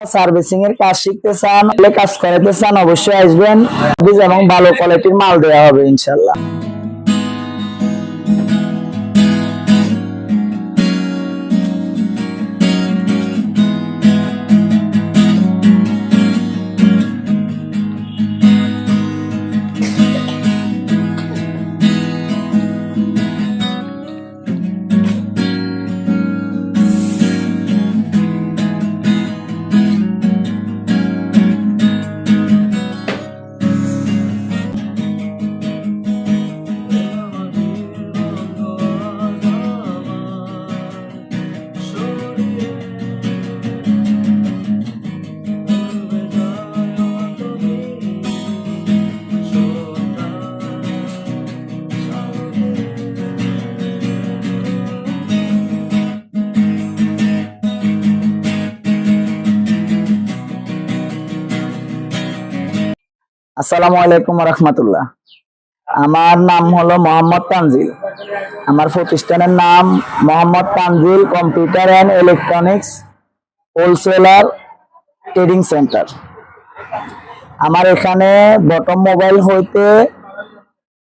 Servicing এর কাজ শিখতে চান কাজ করাতে চান, অবশ্যই আসবেন। এবং ভালো কোয়ালিটির মাল দেওয়া হবে ইনশাল্লাহ আসসালামু আলাইকুম রহমতুল্লাহ আমার নাম হলো মোহাম্মদ তানজিল। আমার প্রতিষ্ঠানের নাম Mohammad Tanzil computer and electronics wholesaler trading centre. আমার এখানে বটম মোবাইল হইতে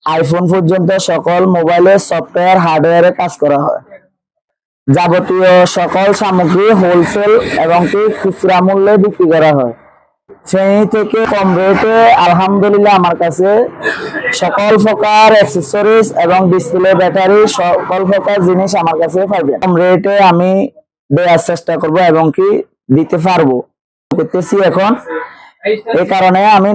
আইফোন পর্যন্ত সকল মোবাইলের সফটওয়্যার, হার্ডওয়্যারে কাজ করা হয়। যাবতীয় সকল সামগ্রী হোলসেল এবং খুচরা মূল্যে বিক্রি করা হয়। শ্রেণি থেকে কম রেটে আলহামদুলিল্লাহ আমার কাছে সকল প্রকার অ্যাক্সেসরিজ এবং ডিসপ্লে ব্যাটারি সকল প্রকার জিনিস আমার কাছে পাবেন কম রেটে আমি দেওয়ার চেষ্টা করব এবং কি দিতে পারব। করতেছি এখন। এই কারণে আমি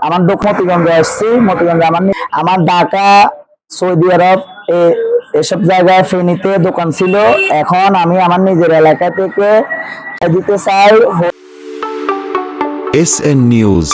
আমার মতিগঞ্জে আসছি। মতিগঞ্জে আমার আমার ঢাকা, সৌদি আরব, এ- এসব জায়গায় ফেনীতে দোকান ছিল। এখন আমি আমার নিজের এলাকা থেকে দিতে চাই। SN News